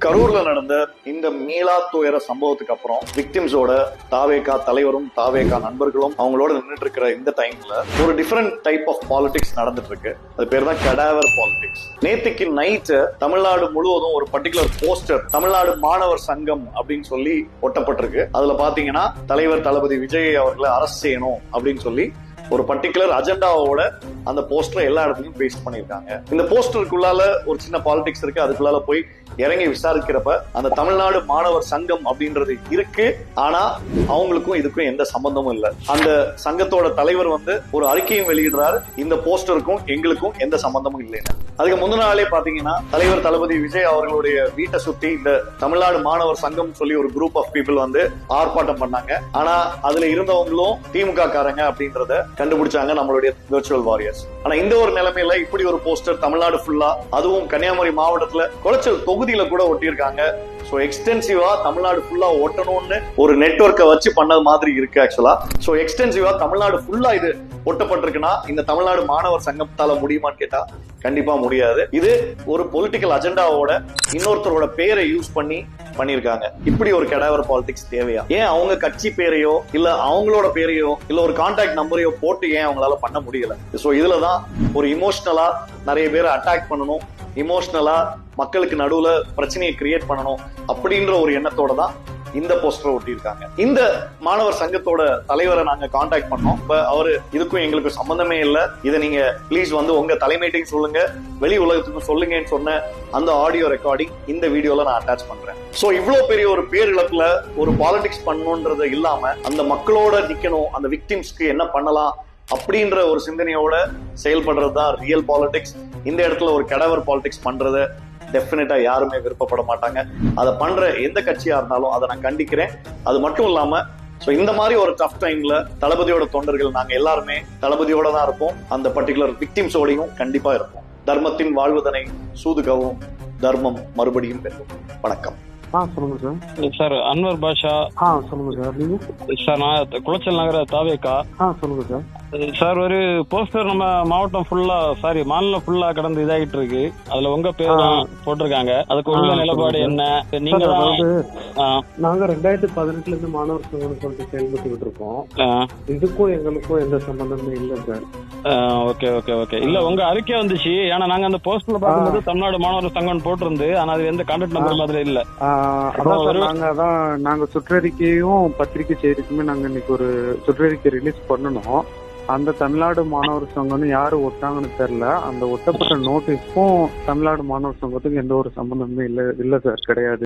கரூர்ல நடந்த இந்த மீளா துயர சம்பவத்துக்கு அப்புறம் விக்டிம்ஸோட தாவேகா தலைவரும் தாவேகா நண்பர்களும் அவங்களோட நின்றுட்டு இருக்கிற இந்த டைம்ல ஒரு டிஃபரெண்ட் டைப் ஆஃப் பாலிடிக்ஸ் நடந்துட்டு இருக்கு அது பேர் தான் கடாவர் பாலிடிக்ஸ் நேத்துக்கு நைட்டு தமிழ்நாடு முழுவதும் ஒரு பர்டிகுலர் போஸ்டர் தமிழ்நாடு மாணவர் சங்கம் அப்படின்னு சொல்லி ஒட்டப்பட்டிருக்கு. அதுல பாத்தீங்கன்னா தலைவர் தளபதி விஜய் அவர்களை அரசு செய்யணும் அப்படின்னு சொல்லி ஒரு பர்டிகுலர் அஜெண்டாவோட அந்த போஸ்டரை எல்லா இடத்துலயும் பேஸ்ட் பண்ணியிருக்காங்க. இந்த போஸ்டருக்குள்ளால ஒரு சின்ன பாலிடிக்ஸ் இருக்கு. அதுக்குள்ளால போய் இறங்கி விசாரிக்கிறப்ப அந்த தமிழ்நாடு மாணவர் சங்கம் அப்படின்றது இருக்கு. ஆனா அவங்களுக்கும் இதுக்கும் எந்த சம்பந்தமும் இல்லை. அந்த சங்கத்தோட தலைவர் வந்து ஒரு அறிக்கையும் வெளியிடுறாரு. இந்த போஸ்டருக்கும் எங்களுக்கும் எந்த சம்பந்தமும் இல்லைன்னு. அதுக்கு முந்தின நாளே பாத்தீங்கன்னா தலைவர் தளபதி விஜய் அவர்களுடைய வீட்டை சுத்தி இந்த தமிழ்நாடு மாணவர் சங்கம் சொல்லி ஒரு குரூப் ஆஃப் பீப்புள் வந்து ஆர்ப்பாட்டம் பண்ணாங்க. ஆனா அதுல இருந்தவங்களும் திமுக காரங்க அப்படின்றத கண்டுபிடிச்சாங்க நம்மளுடைய விர்ச்சுவல் வாரியர்ஸ் ஆனா இந்த ஒரு நிலைமையில இப்படி ஒரு போஸ்டர் தமிழ்நாடு ஃபுல்லா அதுவும் கன்னியாகுமரி மாவட்டத்துல குளச்சல் தொகுதியில கூட ஒட்டியிருக்காங்க. சோ எக்ஸ்டென்சிவா தமிழ்நாடு ஃபுல்லா ஒட்டணும்னு ஒரு நெட்வொர்க்கை வச்சு பண்ணது மாதிரி இருக்கு ஆக்சுவலா ஸோ எக்ஸ்டென்சிவா தமிழ்நாடு ஃபுல்லா இது ஒட்டப்பட்டிருக்குன்னா இந்த தமிழ்நாடு மாணவர் சங்கத்தால முடியுமான்னு கேட்டா கண்டிப்பா முடியாது. இது ஒரு பொலிட்டிக்கல் அஜெண்டாவோட இன்னொருத்தரோட பேரை யூஸ் பண்ணி பண்ணிருக்காங்க இப்படி ஒரு கெடாவர் பாலிடிக்ஸ் தேவையா? ஏன் அவங்க கட்சி பேரையோ இல்ல அவங்களோட பேரையோ இல்ல ஒரு கான்டாக்ட் நம்பரையோ போட்டு ஏன் அவங்களால பண்ண முடியல? சோ இதுலதான் ஒரு இமோஷனலா நிறைய பேரை அட்டாக் பண்ணணும் இமோஷனலா மக்களுக்கு நடுவுல பிரச்சனையை கிரியேட் பண்ணணும் அப்படின்ற ஒரு எண்ணத்தோட தான் இந்த போஸ்டர் ஒட்டியிருக்காங்க. இந்த மாணவர் சங்கத்தோட தலைவரை நாங்க காண்டாக்ட் பண்ணோம். இப்ப அவரு இதுக்கும் எங்களுக்கு சம்பந்தமே இல்ல. இதை நீங்க ப்ளீஸ் வந்து உங்க தலைமையிட்டையும் சொல்லுங்க. வெளி உலகத்துக்கும் சொல்லுங்கன்னு சொன்ன அந்த ஆடியோ ரெக்கார்டிங் இந்த வீடியோல நான் அட்டாச் பண்றேன். சோ இவ்வளவு பெரிய ஒரு பேரிழப்புல ஒரு பாலிடிக்ஸ் பண்ணணுன்றது இல்லாம அந்த மக்களோட நிக்கணும் அந்த விக்டிம்ஸ்க்கு என்ன பண்ணலாம் அப்படின்ற ஒரு சிந்தனையோட செயல்படுறது தான் ரியல் பாலிடிக்ஸ் இந்த இடத்துல ஒரு கடவர் பாலிடிக்ஸ் பண்றத டெஃபினட்டா யாருமே விருப்பப்பட மாட்டாங்க. அதை பண்ற எந்த கட்சியா இருந்தாலும் அதை நான் கண்டிக்கிறேன். அது மட்டும் இல்லாம சோ இந்த மாதிரி ஒரு டஃப் டைம்ல தளபதியோட தொண்டர்கள் நாங்க எல்லாருமே தளபதியோட தான் இருப்போம். அந்த பர்டிகுலர் விக்டிம்ஸோடையும் கண்டிப்பா இருப்போம். தர்மத்தின் வாழ்வதனை சூதுகவும் தர்மம் மறுபடியும் பெறும். வணக்கம். சார். சார் அன்வர் பாஷா. சொல்லுங்க சார். நீங்க? சார் நான் குளச்சல் நகர தாவேக்கா. சொல்லுங்க சார். சார் ஒரு போஸ்டர் நம்ம மாவட்டம் ஃபுல்லா சாரி மாநிலம் ஃபுல்லா கடந்து இதாகிட்டு இருக்கு அதுல உங்க பேர் தான் போட்டிருக்காங்க. அதுக்கு உள்ள நிலப்பாடு என்ன? நீங்க நாங்க ரெண்டாயிரத்தி பதினெட்டுல இருந்து மாணவர் சங்கம்னு சொல்லிட்டு செயல்பட்டுக்கிட்டு இருக்கோம். இதுக்கும் எங்களுக்கும் எந்த சம்பந்தமே இல்லை சார். Okay okay okay. இல்ல உங்க அறிக்கை வந்துச்சு. ஏன்னா நாங்க அந்த போஸ்டர்ல பார்க்கும்போது தமிழ்நாடு மாணவர் சங்கம் போட்டிருந்து ஆனா அது எந்த கான்டாக்ட் நம்பர் மாதிரி இல்ல. நாங்க அதான் நாங்க சுற்றறிக்கையும் பத்திரிகை செய்திக்குமே நாங்க இன்னைக்கு ஒரு சுற்றறிக்கை ரிலீஸ் பண்ணணும். அந்த தமிழ்நாடு மாணவர் சங்கம்னு யாரு ஒட்டாங்கன்னு தெரியல. அந்த ஒட்டப்பட்ட நோட்டீஸ்க்கும் தமிழ்நாடு மாணவர் சங்கத்துக்கும் எந்த ஒரு சம்பந்தமுமே இல்ல இல்ல சார் கிடையாது.